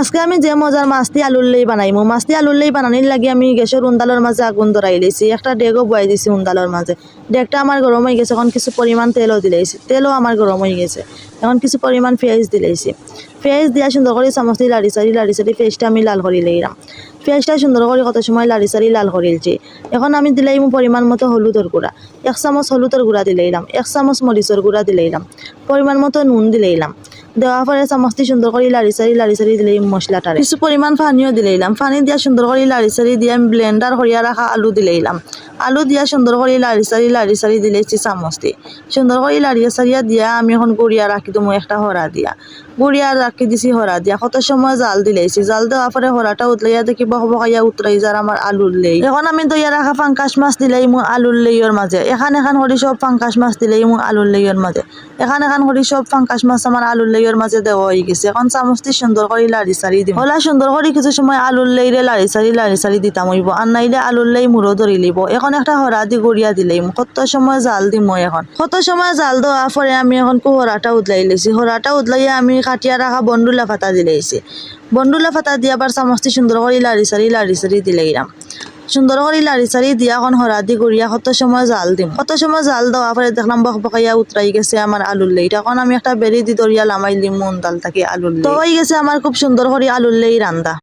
আজকে আমি যে মজার মাছটি আলুর লেই বানাইমু। মাছটি আলুর লেই বানানির লাগি আমি গ্যাসের উন্দালোর মাঝে আগুন ধরাই লেছি একটা ডেগও বয়াই দিছি উন্দালোর মাঝে। ডেগটা আমার গরম হয়ে গেছে, এখন কিছু পরিমাণ তেলও দিলেছি তেলও আমার গরম হয়ে গেছে। এখন কিছু পরিমাণ পেঁয়াজ দিলেছি পেঁয়াজ দিয়া সুন্দর করে চামচটি লাড়ি সারি লাড়ি সারি পেঁয়াজটা আমি লাল করে লইলাম। পেঁয়াজটা সুন্দর করে কত সময় লাড়ি সারি লাল করিলছি এখন আমি দিলাইম পরিমাণ মতো হলুদের গুঁড়া। এক চামচ হলুদের গুঁড়া দিলাইলাম এক চামচ মরিচের গুঁড়া দিলাইলাম পরিমাণ মতো নুন দিলাইলাম দেওয়ার পরে চামচটি সুন্দর করে লাড়ি সারি লাড়ি সারি দিলে মশলাটারে কিছু পরিমাণ পানিও দিলাইলাম পানি দিয়া সুন্দর করে লাড়ি সারি দিয়ে আমি ব্লেন্ডার করিয়া রাখা আলু দিলাইলাম আলু দিয়া সুন্দর করে লাড়ি সারি লাড়ি সারি দিলেছি চামচটি সুন্দর করে লাড়িয়া সারিয়া দিয়া আমি এখন গুড়িয়া রাখি দেবো একটা হরা দিয়া। গুড়িয়া রাখি দিছি হরা দিয়া। কত সময় জাল দিলেছি জাল দেওয়ার পরে হরাটা উতলাইয়া দেখি বক বকাইয়া উতরাই যার আমার আলুর লেই। এখন আমি দইয়া রাখা পাঙ্কাশ মাছ দিলেই মো আলুর লেইয়ের মাঝে এখান এখান করি সব পাঙ্কাশ মাছ দিলেই মো আলুর লেইয়ের মাঝে এখান এখান করি সব পাঙ্কাশ মাছ আমার আলুর লেইয়ের মাঝে দেওয়া হয়ে গেছে। এখন চামচটি সুন্দর করে লাড়ি সারি দিম। হলা সুন্দর করে কিছু সময় আলুর লেইরে লাড়ি সারি লাড়ি সারি দিতাম হইব আর নাইলে আলুর লেই মুড়ো ধরি লিব। এখন একটা হরা দি গড়িয়া দিলেই কত সময় জাল দিম এখন। কত সময় জাল দেওয়ার পরে আমি এখন হরাটা উদলাই লেছি। হরাটা উদলাইয়া আমি কাটিয়া রাখা বন্ডুলা ফাতা দিলেছি বন্ডুলা ফাতা দিয়ে আবার চামচটি সুন্দর করে লাড়ি সারি লাড়ি সারি দিলাইলাম সুন্দর করে লাড়ি সারি দিয়া এখন হরাদি করিয়া কত সময় জাল দিম। কত সময় জাল দেওয়া পরে দেখলাম বক বকাইয়া উতরাই গেছে আমার আলুর লেই। তখন আমি একটা বেরি দি দরিয়া লামাই দিম, মন ডাল থাকি আলুর তো হয়ে গেছে আমার খুব সুন্দর করে আলুর লেই রান্দা